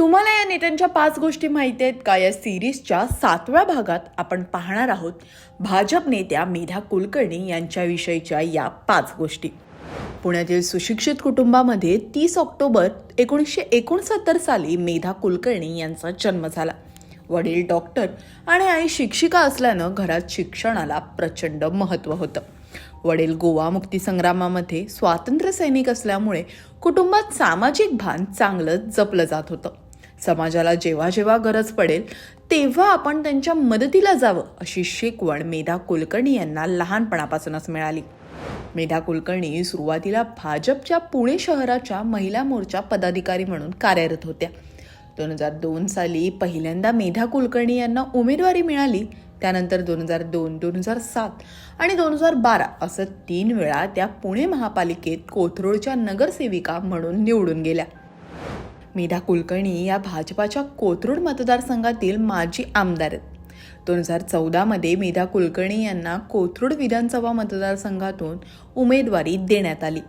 तुम्हाला या नेत्यांच्या पाच गोष्टी माहिती आहेत का? या सिरीजच्या सातव्या भागात आपण पाहणार आहोत. भाजप नेत्या मेधा कुलकर्णी यांच्याविषयीच्या या पाच गोष्टी. पुण्यातील सुशिक्षित कुटुंबामध्ये तीस ऑक्टोबर एकोणीसशे एकोणसत्तर साली मेधा कुलकर्णी यांचा जन्म झाला. वडील डॉक्टर आणि आई शिक्षिका असल्यानं घरात शिक्षणाला प्रचंड महत्त्व होतं. वडील गोवा मुक्ती संग्रामामध्ये स्वातंत्र्य सैनिक असल्यामुळे कुटुंबात सामाजिक भान चांगलं जपलं जात होतं. समाजाला जेव्हा जेव्हा गरज पडेल तेव्हा आपण त्यांच्या मदतीला जावं अशी शिकवण मेधा कुलकर्णी यांना लहानपणापासूनच मिळाली. मेधा कुलकर्णी सुरुवातीला भाजपच्या पुणे शहराच्या महिला मोर्चा पदाधिकारी म्हणून कार्यरत होत्या. दोन हजार दोन साली पहिल्यांदा मेधा कुलकर्णी यांना उमेदवारी मिळाली त्यानंतर दोन हजार दोन दोन हजार सात आणि दोन हजार बारा असं तीन वेळा त्या पुणे महापालिकेत कोथरूडच्या नगरसेविका म्हणून निवडून गेल्या. मेधा कुलकर्णी या भाजपाच्या कोथरूड मतदारसंघातील माजी आमदार आहेत. दोन हजार चौदामध्ये मेधा कुलकर्णी यांना कोथरूड विधानसभा मतदारसंघातून उमेदवारी देण्यात आली.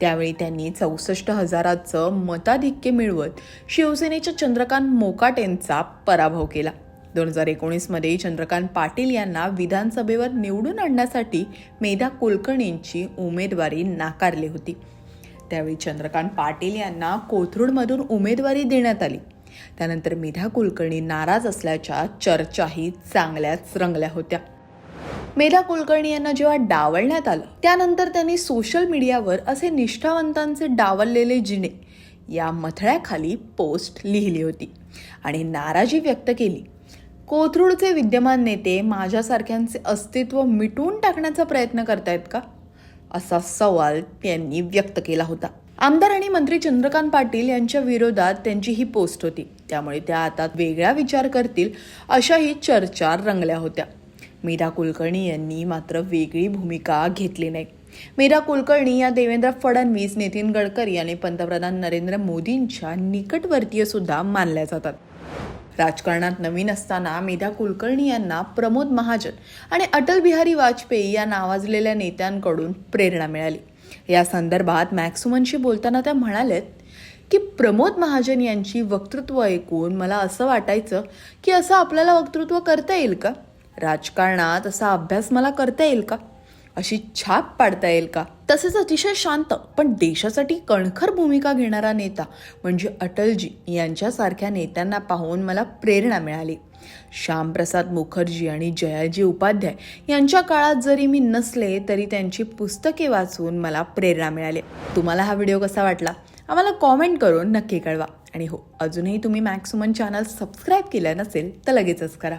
त्यावेळी त्यांनी चौसष्ट हजाराचं मताधिक्य मिळवत शिवसेनेच्या चंद्रकांत मोकाटेंचा पराभव केला. दोन हजार एकोणीसमध्ये चंद्रकांत पाटील यांना विधानसभेवर निवडून आणण्यासाठी मेधा कुलकर्णींची उमेदवारी नाकारली होती. त्यावेळी चंद्रकांत पाटील यांना कोथरूडमधून उमेदवारी देण्यात आली. त्यानंतर मेधा कुलकर्णी नाराज असल्याच्या चर्चाही चांगल्याच रंगल्या होत्या. मेधा कुलकर्णी यांना जेव्हा डावलण्यात आलं त्यानंतर त्यांनी सोशल मीडियावर असे निष्ठावंतांचे डावललेले जिने या मथळ्याखाली पोस्ट लिहिली होती आणि नाराजी व्यक्त केली. कोथरूडचे विद्यमान नेते माझ्यासारख्यांचे अस्तित्व मिटवून टाकण्याचा प्रयत्न करतायत का? असा सवाल त्यांनी व्यक्त केला होता. आमदार आणि मंत्री चंद्रकांत पाटील यांच्या विरोधात त्यांची ही पोस्ट होती. त्यामुळे त्या आता वेगळा विचार करतील अशाही चर्चा रंगल्या होत्या. मीरा कुलकर्णी यांनी मात्र वेगळी भूमिका घेतली नाही. मीरा कुलकर्णी या देवेंद्र फडणवीस नितीन गडकरी आणि पंतप्रधान नरेंद्र मोदींच्या निकटवर्तीय सुद्धा मानल्या जातात. राजकारणात नवीन असताना मेधा कुलकर्णी यांना प्रमोद महाजन आणि अटल बिहारी वाजपेयी या नावाजलेल्या नेत्यांकडून प्रेरणा मिळाली. या संदर्भात मॅक्सुमनशी बोलताना त्या म्हणाल्यात की प्रमोद महाजन यांची वक्तृत्व ऐकून मला असं वाटायचं की असं आपल्याला वक्तृत्व करता येईल का? राजकारणात असा अभ्यास मला करता येईल का? अशी छाप पाडता येईल का? तसेच अतिशय शांत पण देशासाठी कणखर भूमिका घेणारा नेता म्हणजे अटलजी यांच्यासारख्या नेत्यांना पाहून मला प्रेरणा मिळाली. श्यामप्रसाद मुखर्जी आणि जयाजी उपाध्याय यांच्या काळात जरी मी नसले तरी त्यांची पुस्तके वाचून मला प्रेरणा मिळाली. तुम्हाला हा व्हिडिओ कसा वाटला? आम्हाला कॉमेंट करून नक्की कळवा. आणि हो अजूनही तुम्ही मॅक्सुमन चॅनल सबस्क्राईब केलं नसेल तर लगेचच करा.